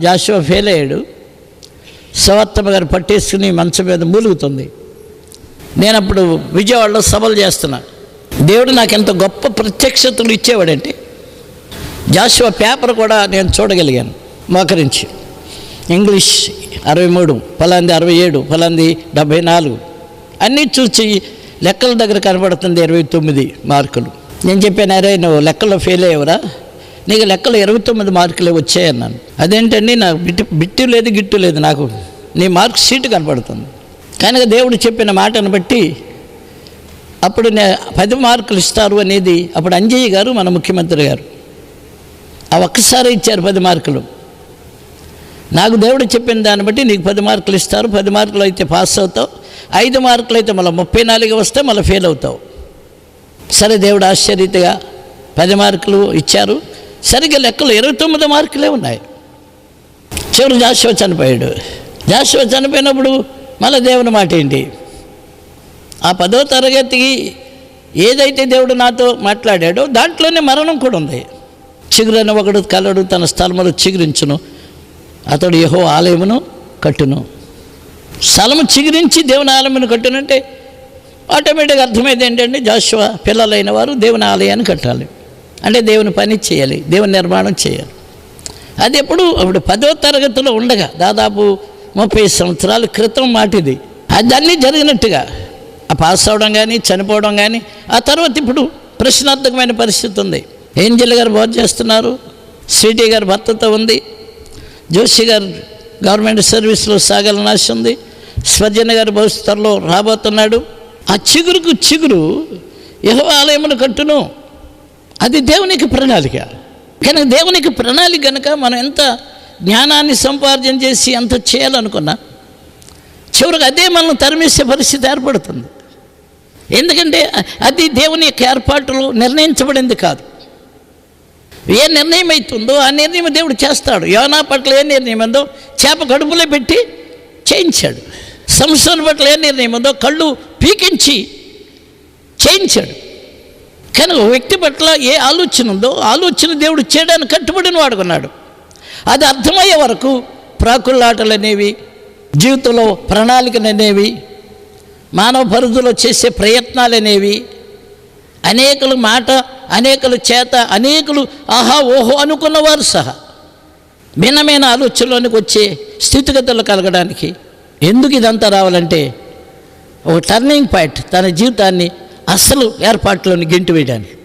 Jashuva fail అయ్యాడు. సవత్తమ్మ గారు పట్టేసుకుని మంచం మీద మూలుగుతుంది. నేను అప్పుడు విజయవాడలో సభలు చేస్తున్నా. దేవుడు నాకు ఎంత గొప్ప ప్రత్యక్షతలు ఇచ్చేవాడంటే జాషువా పేపర్ కూడా నేను చూడగలిగాను మోకరించి. ఇంగ్లీష్ అరవై మూడు ఫలాంది అరవై ఏడు ఫలాంది డెబ్భై నాలుగు. అన్నీ చూసి లెక్కల దగ్గర కనబడుతుంది ఇరవై తొమ్మిది మార్కులు. నేను చెప్పాను అరే నువ్వు లెక్కల్లో ఫెయిల్ అయ్యవరా. నీకు లెక్కలు ఇరవై తొమ్మిది మార్కులే వచ్చాయన్నాను అదేంటండి నాకు బిట్టు బిట్టు లేదు గిట్టు లేదు నాకు. నీ మార్క్ షీట్ కనపడుతుంది. కనుక దేవుడు చెప్పిన మాటను బట్టి అప్పుడు నే పది మార్కులు ఇస్తారు అనేది అప్పుడు అంజయ్య గారు మన ముఖ్యమంత్రి గారు. ఆ ఒక్కసారి ఇచ్చారు పది మార్కులు. నాకు దేవుడు చెప్పిన దాన్ని బట్టి నీకు పది మార్కులు ఇస్తారు పది మార్కులు అయితే పాస్ అవుతావు ఐదు మార్కులు అయితే మళ్ళీ ముప్పై నాలుగు వస్తే మళ్ళీ ఫెయిల్ అవుతావు. సరే దేవుడు ఆశ్చర్యతగా పది మార్కులు ఇచ్చారు. సరిగ్గా లెక్కలు ఇరవై తొమ్మిది మార్కులే ఉన్నాయి. చివరి జాషువ చనిపోయాడు. జాషువ చనిపోయినప్పుడు మళ్ళీ దేవుని మాట ఏంటి? ఆ పదో తరగతికి ఏదైతే దేవుడు నాతో మాట్లాడాడో దాంట్లోనే మరణం కూడా ఉంది. చిగురని ఒకడు కలడు తన స్థలములు చిగురించును. అతడు యహో ఆలయమును కట్టును. స్థలము చిగురించి దేవుని ఆలయమును కట్టునంటే ఆటోమేటిక్గా అర్థమైంది ఏంటంటే జాషువ పిల్లలైన వారు దేవుని ఆలయాన్ని కట్టాలి. అంటే దేవుని పని చేయాలి దేవుని నిర్మాణం చేయాలి. అది ఎప్పుడు అప్పుడు పదో తరగతిలో ఉండగా దాదాపు ముప్పై సంవత్సరాల క్రితం మాటిది. అది అన్నీ జరిగినట్టుగా. ఆ పాస్ అవడం కానీ చనిపోవడం కానీ ఆ తర్వాత ఇప్పుడు ప్రశ్నార్థకమైన పరిస్థితి ఉంది. ఏంజల్ గారు బోధ చేస్తున్నారు సిటీ గారు భర్తతో ఉంది జోషి గారు గవర్నమెంట్ సర్వీస్లో సాగాలని ఆశ ఉంది స్వజన గారు భవిష్యత్తులో రాబోతున్నాడు. ఆ చిగురుకు చిగురు యహో ఆలయమును కట్టును. అది దేవునికి ప్రణాళిక. కనుక దేవునికి ప్రణాళిక కనుక మనం ఎంత జ్ఞానాన్ని సంపార్జన చేసి ఎంత చేయాలనుకున్నా చివరికి అదే మనం తరిమేసే పరిస్థితి ఏర్పడుతుంది. ఎందుకంటే అది దేవుని యొక్క ఏర్పాటులో నిర్ణయించబడింది కాదు. ఏ నిర్ణయం అవుతుందో ఆ నిర్ణయం దేవుడు చేస్తాడు. యోనా పట్ల ఏ నిర్ణయం ఉందో చేప కడుపులో పెట్టి చేయించాడు. సంస్థల పట్ల ఏ నిర్ణయం ఉందో కళ్ళు పీకించి చేయించాడు. కానీ ఒక వ్యక్తి పట్ల ఏ ఆలోచన ఉందో ఆలోచన దేవుడు చేయడానికి కట్టుబడిన వాడుకున్నాడు అది అర్థమయ్యే వరకు ప్రాకుళ్ళాటలు అనేవి జీవితంలో ప్రణాళికలు అనేవి మానవ పరిధిలో చేసే ప్రయత్నాలు అనేవి అనేకుల మాట అనేకుల చేత అనేకులు ఆహా ఓహో అనుకున్నవారు సహా భిన్నమైన ఆలోచనలోనికి వచ్చే స్థితిగతులు కలగడానికి ఎందుకు ఇదంతా రావాలంటే ఒక టర్నింగ్ పాయింట్ తన జీవితాన్ని అసలు ఏర్పాట్లోని గెంటి వేయడానికి.